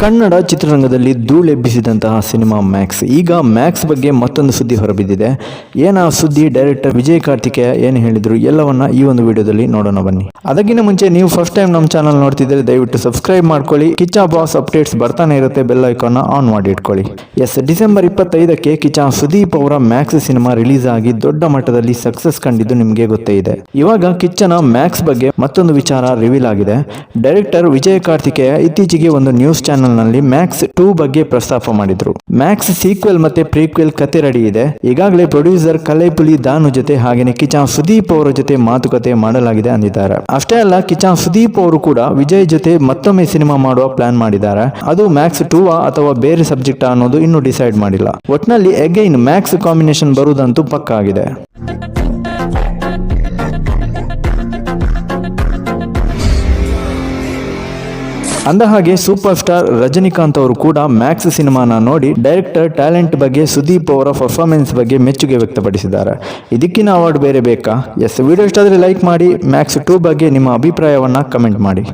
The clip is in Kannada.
ಕನ್ನಡ ಚಿತ್ರರಂಗದಲ್ಲಿ ಧೂಳೆಬ್ಬಿಸಿದಂತಹ ಸಿನಿಮಾ ಮ್ಯಾಕ್ಸ್. ಈಗ ಮ್ಯಾಕ್ಸ್ ಬಗ್ಗೆ ಮತ್ತೊಂದು ಸುದ್ದಿ ಹೊರಬಿದ್ದಿದೆ. ಏನ ಸುದ್ದಿ? ಡೈರೆಕ್ಟರ್ ವಿಜಯ್ ಕಾರ್ತಿಕೇಯ ಏನು ಹೇಳಿದ್ರು? ಎಲ್ಲವನ್ನ ಈ ಒಂದು ವಿಡಿಯೋದಲ್ಲಿ ನೋಡೋಣ ಬನ್ನಿ. ಅದಕ್ಕಿಂತ ಮುಂಚೆ ನೀವು ಫಸ್ಟ್ ಟೈಮ್ ನಮ್ಮ ಚಾನಲ್ ನೋಡ್ತಿದ್ರೆ ದಯವಿಟ್ಟು ಸಬ್ಸ್ಕ್ರೈಬ್ ಮಾಡ್ಕೊಳ್ಳಿ. ಕಿಚ್ಚ ಬಾಸ್ ಅಪ್ಡೇಟ್ಸ್ ಬರ್ತಾನೆ ಇರುತ್ತೆ. ಬೆಲ್ ಐಕಾನ್ ಆನ್ ಮಾಡಿ ಇಟ್ಕೊಳ್ಳಿ. ಎಸ್ ಡಿಸೆಂಬರ್ ಇಪ್ಪತ್ತೈದಕ್ಕೆ ಕಿಚ್ಚ ಸುದೀಪ್ ಅವರ ಮ್ಯಾಕ್ಸ್ ಸಿನಿಮಾ ರಿಲೀಸ್ ಆಗಿ ದೊಡ್ಡ ಮಟ್ಟದಲ್ಲಿ ಸಕ್ಸಸ್ ಕಂಡಿದ್ದು ನಿಮಗೆ ಗೊತ್ತೇ ಇದೆ. ಇವಾಗ ಕಿಚ್ಚನ ಮ್ಯಾಕ್ಸ್ ಬಗ್ಗೆ ಮತ್ತೊಂದು ವಿಚಾರ ರಿವೀಲ್ ಆಗಿದೆ. ಡೈರೆಕ್ಟರ್ ವಿಜಯ್ ಕಾರ್ತಿಕೇಯ ಇತ್ತೀಚೆಗೆ ಒಂದು ನ್ಯೂಸ್ ಚಾನೆಲ್ ನಲ್ಲಿ ಮ್ಯಾಕ್ಸ್ ಟೂ ಬಗ್ಗೆ ಪ್ರಸ್ತಾಪ ಮಾಡಿದ್ರು. ಮ್ಯಾಕ್ಸ್ ಸೀಕ್ವೆಲ್ ಮತ್ತೆ ಪ್ರೀಕ್ವೆಲ್ ಕತೆ ರೆಡಿ ಇದೆ. ಈಗಾಗಲೇ ಪ್ರೊಡ್ಯೂಸರ್ ಕಲೆಪುಲಿ ದಾನು ಜೊತೆ ಹಾಗೇನೆ ಕಿಚಾನ್ ಸುದೀಪ್ ಅವರ ಜೊತೆ ಮಾತುಕತೆ ಮಾಡಲಾಗಿದೆ ಅಂದಿದ್ದಾರೆ. ಅಷ್ಟೇ ಅಲ್ಲ, ಕಿಚಾನ್ ಸುದೀಪ್ ಅವರು ಕೂಡ ವಿಜಯ್ ಜೊತೆ ಮತ್ತೊಮ್ಮೆ ಸಿನಿಮಾ ಮಾಡುವ ಪ್ಲಾನ್ ಮಾಡಿದ್ದಾರೆ. ಅದು ಮ್ಯಾಕ್ಸ್ ಟೂ ಅಥವಾ ಬೇರೆ ಸಬ್ಜೆಕ್ಟ್ ಅನ್ನೋದು ಇನ್ನೂ ಡಿಸೈಡ್ ಮಾಡಿಲ್ಲ. ಒಟ್ನಲ್ಲಿ ಅಗೈನ್ ಮ್ಯಾಕ್ಸ್ ಕಾಂಬಿನೇಷನ್ ಬರುವುದಂತೂ ಪಕ್ಕ ಆಗಿದೆ ಅಂದ ಹಾಗೆ ಸೂಪರ್ ಸ್ಟಾರ್ ರಜನಿಕಾಂತ್ ಅವರು ಕೂಡ ಮ್ಯಾಕ್ಸ್ ಸಿನಿಮಾನ ನೋಡಿ ಡೈರೆಕ್ಟರ್ ಟ್ಯಾಲೆಂಟ್ ಬಗ್ಗೆ ಸುದೀಪ್ ಅವರ ಪರ್ಫಾರ್ಮೆನ್ಸ್ ಬಗ್ಗೆ ಮೆಚ್ಚುಗೆ ವ್ಯಕ್ತಪಡಿಸಿದ್ದಾರೆ. ಇದಕ್ಕಿನ ಅವಾರ್ಡ್ ಬೇರೆ ಬೇಕಾ? ಎಸ್ ವಿಡಿಯೋ ಇಷ್ಟ ಆದರೆ ಲೈಕ್ ಮಾಡಿ ಮ್ಯಾಕ್ಸ್ ಟೂ ಬಗ್ಗೆ ನಿಮ್ಮ ಅಭಿಪ್ರಾಯವನ್ನು ಕಮೆಂಟ್ ಮಾಡಿ.